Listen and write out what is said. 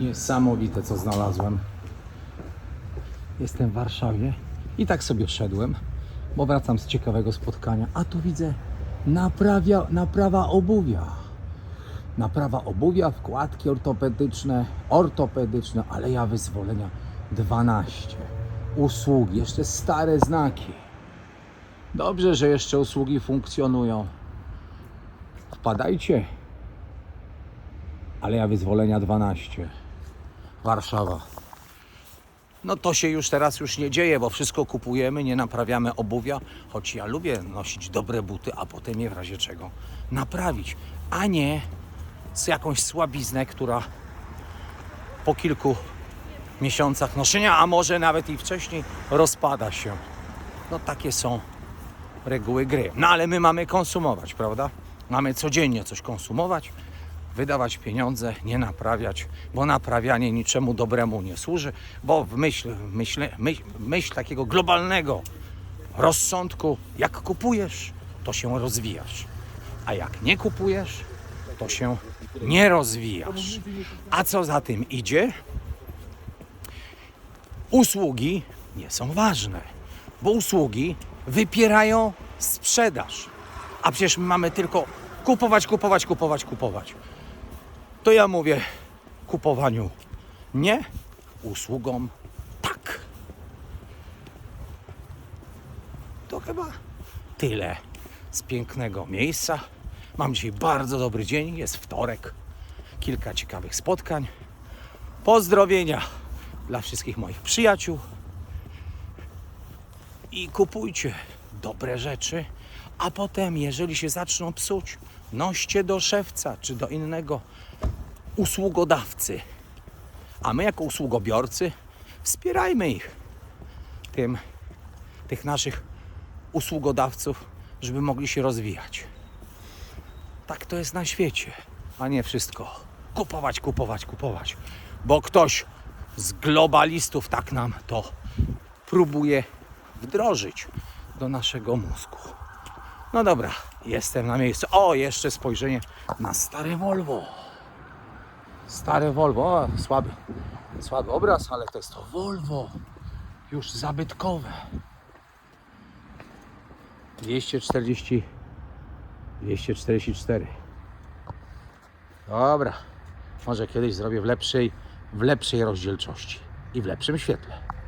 Niesamowite, co znalazłem. Jestem w Warszawie i tak sobie szedłem, bo wracam z ciekawego spotkania, a tu widzę naprawia, naprawa obuwia. Naprawa obuwia, wkładki ortopedyczne, ortopedyczne, aleja wyzwolenia 12. Usługi, jeszcze stare znaki. Dobrze, że jeszcze usługi funkcjonują. Wpadajcie. Aleja Wyzwolenia 12. Warszawa. No to się już teraz już nie dzieje, bo wszystko kupujemy, nie naprawiamy obuwia, choć ja lubię nosić dobre buty, a potem je w razie czego naprawić, a nie z jakąś słabiznę, która po kilku miesiącach noszenia, a może nawet i wcześniej rozpada się. No takie są reguły gry. No ale my mamy konsumować, prawda? Mamy codziennie coś konsumować, wydawać pieniądze, nie naprawiać, bo naprawianie niczemu dobremu nie służy, bo w myśl, myśl, myśl, myśl takiego globalnego rozsądku, jak kupujesz, to się rozwijasz, a jak nie kupujesz, to się nie rozwijasz. A co za tym idzie? Usługi nie są ważne, bo usługi wypierają sprzedaż. A przecież my mamy tylko kupować, kupować, kupować, kupować. To ja mówię kupowaniu nie, usługom tak. To chyba tyle z pięknego miejsca. Mam dzisiaj bardzo dobry dzień, jest wtorek, kilka ciekawych spotkań. Pozdrowienia dla wszystkich moich przyjaciół. I kupujcie dobre rzeczy, a potem, jeżeli się zaczną psuć, noście do szewca czy do innego usługodawcy. A my, jako usługobiorcy, wspierajmy ich, tym, tych naszych usługodawców, żeby mogli się rozwijać. Tak to jest na świecie, a nie wszystko kupować, kupować, kupować. Bo ktoś z globalistów tak nam to próbuje wdrożyć do naszego mózgu. No dobra, jestem na miejscu. O, jeszcze spojrzenie na stare Volvo. Stare Volvo, o, słaby, słaby obraz, ale to jest to Volvo. Już zabytkowe. 240, 244. Dobra, może kiedyś zrobię w lepszej, w lepszej rozdzielczości i w lepszym świetle.